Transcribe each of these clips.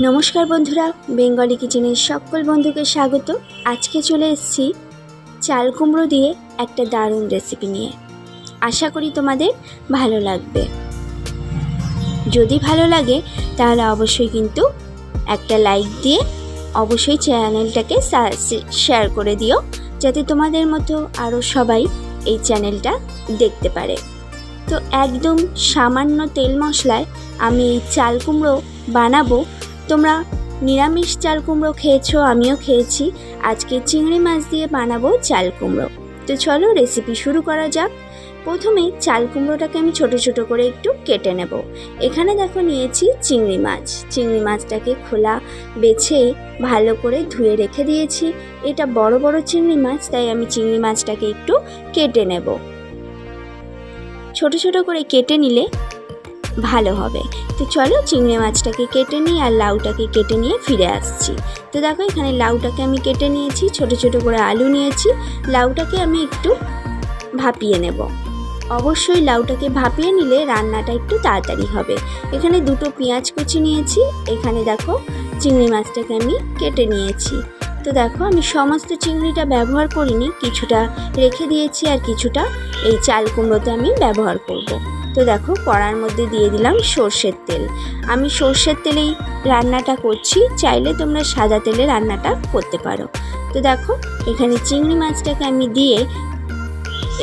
নমস্কার বন্ধুরা, বেঙ্গলি কিচেনের সকল বন্ধুকে স্বাগত। আজকে চলে এসেছি চাল কুমড়ো দিয়ে একটা দারুণ রেসিপি নিয়ে। আশা করি তোমাদের ভালো লাগবে। যদি ভালো লাগে, তাহলে অবশ্যই কিন্তু একটা লাইক দিয়ে অবশ্যই চ্যানেলটাকে শেয়ার করে দিও, যাতে তোমাদের মতো আরও সবাই এই চ্যানেলটা দেখতে পারে। তো একদম সামান্য তেল মশলায় আমি এই চাল কুমড়ো বানাবো তোমরা নিরামিষ চাল কুমড়ো খেয়েছো, আমিও খেয়েছি। আজকে চিংড়ি মাছ দিয়ে বানাবো চাল কুমড়ো। তো চলো রেসিপি শুরু করা যাক। প্রথমে চাল কুমড়োটাকে আমি ছোট ছোট করে একটু কেটে নেব। এখানে দেখো নিয়েছি চিংড়ি মাছ। চিংড়ি মাছটাকে খোলা বেছে ভালো করে ধুয়ে রেখে দিয়েছি। এটা বড় বড় চিংড়ি মাছ, তাই আমি চিংড়ি মাছটাকে একটু কেটে নেব। ছোট ছোট করে কেটে নিলে ভালো হবে। তো চলো চিংড়ি মাছটাকে কেটে নিই আর লাউটাকে কেটে নিয়ে ফিরে আসছি। তো দেখো এখানে লাউটাকে আমি কেটে নিয়েছি, ছোট ছোট করে আলু নিয়েছি। লাউটাকে আমি একটু ভাপিয়ে নেব। অবশ্যই লাউটাকে ভাপিয়ে নিলে রান্নাটা একটু তাড়াতাড়ি হবে। এখানে দুটো পেঁয়াজ কুচি নিয়েছি, এখানে দেখো চিংড়ি মাছটাকে আমি কেটে নিয়েছি। তো দেখো আমি সমস্ত চিংড়িটা ব্যবহার করিনি, কিছুটা রেখে দিয়েছি আর কিছুটা এই চাল কুমড়োতে আমি ব্যবহার করব। তো দেখো কড়ার মধ্যে দিয়ে দিলাম সর্ষের তেল। আমি সর্ষের তেলেই রান্নাটা করছি, চাইলে তোমরা সাদা তেলে রান্নাটা করতে পারো। তো দেখো এখানে চিংড়ি মাছটাকে আমি দিয়ে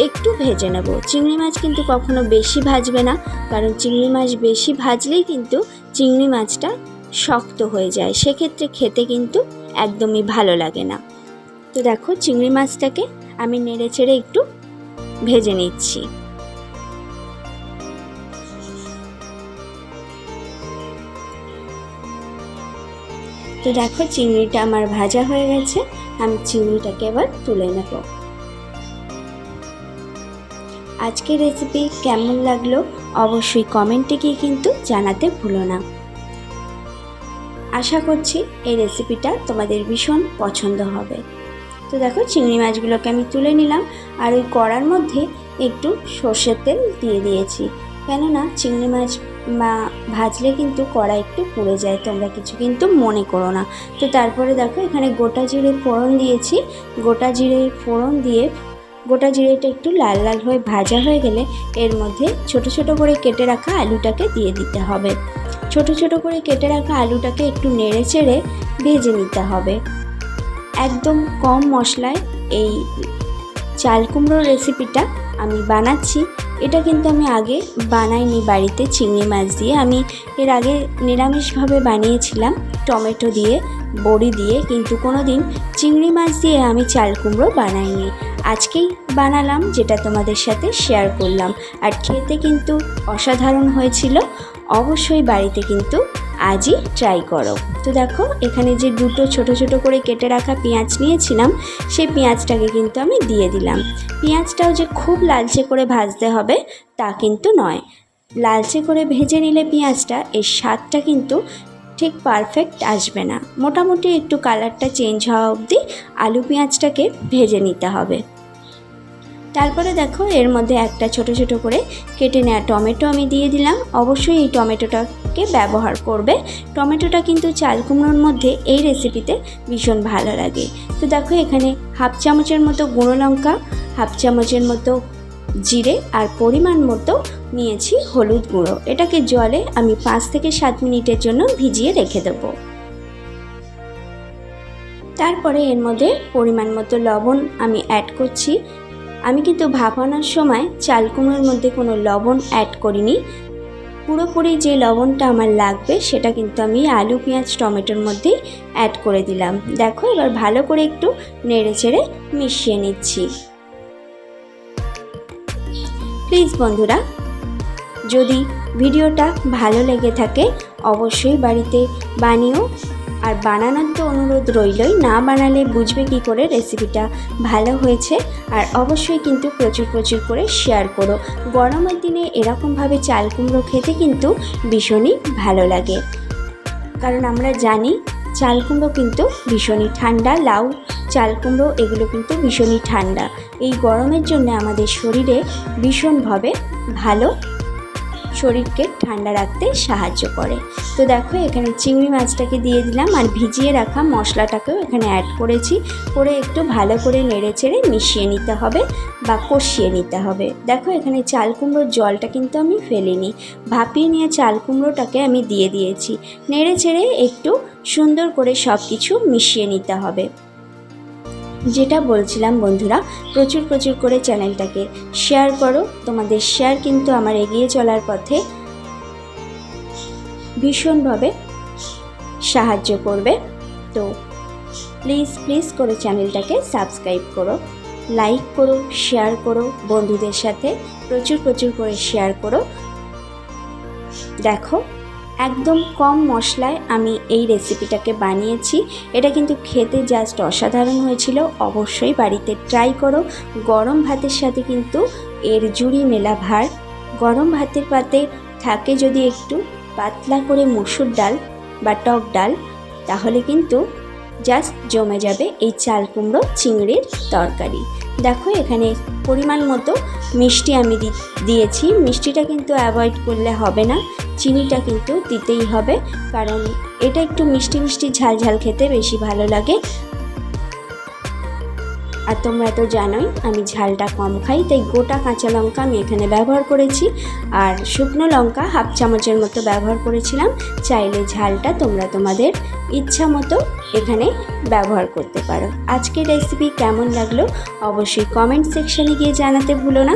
একটু ভেজে নেব। চিংড়ি মাছ কিন্তু কখনো বেশি ভাজবে না, কারণ চিংড়ি মাছ বেশি ভাজলেই কিন্তু চিংড়ি মাছটা শক্ত হয়ে যায়। সেক্ষেত্রে খেতে কিন্তু একদমই ভালো লাগে না। তো দেখো চিংড়ি মাছটাকে আমি নেড়ে চেড়ে একটু ভেজে নিচ্ছি। তো দেখো চিংড়িটা আমার ভাজা হয়ে গেছে। আমি চিংড়িটাকে এবার তুলে নেব। আজকের রেসিপি কেমন লাগল অবশ্যই কমেন্টে গিয়ে কিন্তু জানাতে ভুলো না। আশা করছি এই রেসিপিটা তোমাদের ভীষণ পছন্দ হবে। তো দেখো চিংড়ি মাছগুলোকে আমি তুলে নিলাম আর ওই কড়ার মধ্যে একটু সর্ষের তেল দিয়ে দিয়েছি। কেননা চিংড়ি মাছ বা ভাজলে কিন্তু কড়া একটু পুড়ে যায়, তোমরা কিছু কিন্তু মনে করো না। তো তারপরে দেখো, এখানে গোটা জিরে ফোড়ন দিয়েছি। গোটা জিরে ফোড়ন দিয়ে গোটা জিরেটা একটু লাল লাল হয়ে ভাজা হয়ে গেলে এর মধ্যে ছোট ছোট করে কেটে রাখা আলুটাকে দিয়ে দিতে হবে। ছোট ছোট করে কেটে রাখা আলুটাকে একটু নেড়ে চেড়ে ভেজে নিতে হবে। একদম কম মশলায় এই চাল কুমড়োর রেসিপিটা আমি বানাচ্ছি। এটা কিন্তু আমি আগে বানাইনি বাড়িতে চিংড়ি মাছ দিয়ে। আমি এর আগে নিরামিষভাবে বানিয়েছিলাম টমেটো দিয়ে, বড়ি দিয়ে, কিন্তু কোনো দিন চিংড়ি মাছ দিয়ে আমি চাল কুমড়ো বানাইনি। আজকেই বানালাম যেটা তোমাদের সাথে শেয়ার করলাম। আর খেতে কিন্তু অসাধারণ হয়েছিল। অবশ্যই বাড়িতে কিন্তু আজই ট্রাই করো। তো দেখো, এখানে যে দুটো ছোট ছোট করে কেটে রাখা পেঁয়াজ নিয়েছিলাম, সেই পেঁয়াজটাকে কিন্তু আমি দিয়ে দিলাম। পেঁয়াজটাও যে খুব লালচে করে ভাজতে হবে, তা কিন্তু নয়। লালচে করে ভেজে নিলে পেঁয়াজটা, এর স্বাদটা কিন্তু ঠিক পারফেক্ট আসবে না। মোটামুটি একটু কালারটা চেঞ্জ হওয়া অবধি আলু পেঁয়াজটাকে ভেজে নিতে হবে। তারপরে দেখো এর মধ্যে একটা ছোট ছোট করে কেটে নেওয়া টমেটো আমি দিয়ে দিলাম। অবশ্যই এই টমেটোটাকে ব্যবহার করবে। টমেটোটা কিন্তু চাল কুমড়োর মধ্যে এই রেসিপিতে ভীষণ ভালো লাগে। তো দেখো এখানে হাফ চামচের মতো গুঁড়ো লঙ্কা, হাফ চামচের মতো জিরে আর পরিমাণ মতো নিয়েছি হলুদ গুঁড়ো। এটাকে জলে আমি পাঁচ থেকে সাত মিনিটের জন্য ভিজিয়ে রেখে দেবো। তারপরে এর মধ্যে পরিমাণ মতো লবণ আমি অ্যাড করছি। আমি কিন্তু ভাপানোর সময় চাল কুমড়োর মধ্যে কোনো লবণ অ্যাড করিনি। পুরোপুরি যে লবণটা আমার লাগবে সেটা কিন্তু আমি আলু, পেঁয়াজ, টমেটোর মধ্যেই অ্যাড করে দিলাম। দেখো এবার ভালো করে একটু নেড়ে চেড়ে মিশিয়ে নিচ্ছি। প্লিজ বন্ধুরা, যদি ভিডিওটা ভালো লেগে থাকে, অবশ্যই বাড়িতে বানিও। আর বানানোর তো অনুরোধ রইলই, না বানালে বুঝবে কি করে রেসিপিটা ভালো হয়েছে। আর অবশ্যই কিন্তু প্রচুর প্রচুর করে শেয়ার করো। গরমের দিনে এরকমভাবে চাল কুমড়ো খেতে কিন্তু ভীষণই ভালো লাগে। কারণ আমরা জানি, চাল কুমড়ো কিন্তু ভীষণই ঠান্ডা, লাউ চাল কুমড়ো এগুলো কিন্তু ভীষণই ঠান্ডা। এই গরমের জন্য আমাদের শরীরে ভীষণভাবে ভালো শরীরকে ঠান্ডা রাখতে সাহায্য করে। তো দেখো, এখানে চিংড়ি মাছটাকে দিয়ে দিলাম আর ভিজিয়ে রাখা মশলাটাকেও এখানে অ্যাড করেছি। করে একটু ভালো করে নেড়ে চেড়ে মিশিয়ে নিতে হবে বা কষিয়ে নিতে হবে। দেখো, এখানে চাল কুমড়োর জলটা কিন্তু আমি ফেলিনি। ভাপিয়ে নিয়ে চাল কুমড়োটাকে আমি দিয়ে দিয়েছি। নেড়ে চেড়ে একটু সুন্দর করে সব কিছু মিশিয়ে নিতে হবে। যেটা বলছিলাম বন্ধুরা, প্রচুর প্রচুর করে চ্যানেলটাকে শেয়ার করো। তোমাদের শেয়ার কিন্তু আমার এগিয়ে চলার পথে ভীষণভাবে সাহায্য করবে। তো প্লিজ প্লিজ করে চ্যানেলটাকে সাবস্ক্রাইব করো লাইক করো শেয়ার করো বন্ধুদের সাথে, প্রচুর প্রচুর করে শেয়ার করো। দেখো একদম কম মশলায় আমি এই রেসিপিটাকে বানিয়েছি। এটা কিন্তু খেতে জাস্ট অসাধারণ হয়েছিল। অবশ্যই বাড়িতে ট্রাই করো। গরম ভাতের সাথে কিন্তু এর জুড়ি মেলা ভার। গরম ভাতের পাতে থাকে যদি একটু পাতলা করে মসুর ডাল বা টক ডাল, তাহলে কিন্তু জাস্ট জমে যাবে এই চাল কুমড়ো চিংড়ির তরকারি। দেখো এখানে পরিমাণ মতো মিষ্টি আমি দিয়েছি। মিষ্টিটা কিন্তু অ্যাভয়েড করলে হবে না। চিনিটা কিন্তু দিতেই হবে, কারণ এটা একটু মিষ্টি মিষ্টি ঝাল ঝাল খেতে বেশি ভালো লাগে। আর তোমরা তো জানোই, আমি ঝালটা কম খাই, তাই গোটা কাঁচা লঙ্কা আমি এখানে ব্যবহার করেছি। আর শুকনো লঙ্কা হাফ চামচের মতো ব্যবহার করেছিলাম, চাইলে ঝালটা তোমরা তোমাদের ইচ্ছা মতো এখানে ব্যবহার করতে পারো। আজকের রেসিপি কেমন লাগল, অবশ্যই কমেন্ট সেকশানে গিয়ে জানাতে ভুলো না।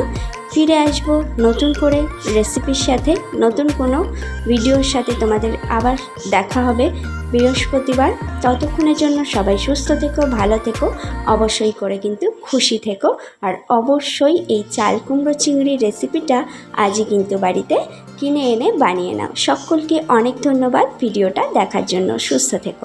ফিরে আসব নতুন করে রেসিপির সাথে, নতুন কোনো ভিডিওর সাথে তোমাদের আবার দেখা হবে বৃহস্পতিবার। ততক্ষণের জন্য সবাই সুস্থ থেকো, ভালো থেকো, অবশ্যই করে কিন্তু খুশি থেকো। আর অবশ্যই এই চাল কুমড়ো চিংড়ির রেসিপিটা আজই কিন্তু বাড়িতে কিনে এনে বানিয়ে নাও। সকলকে অনেক ধন্যবাদ ভিডিওটা দেখার জন্য। সুস্থ থেকো।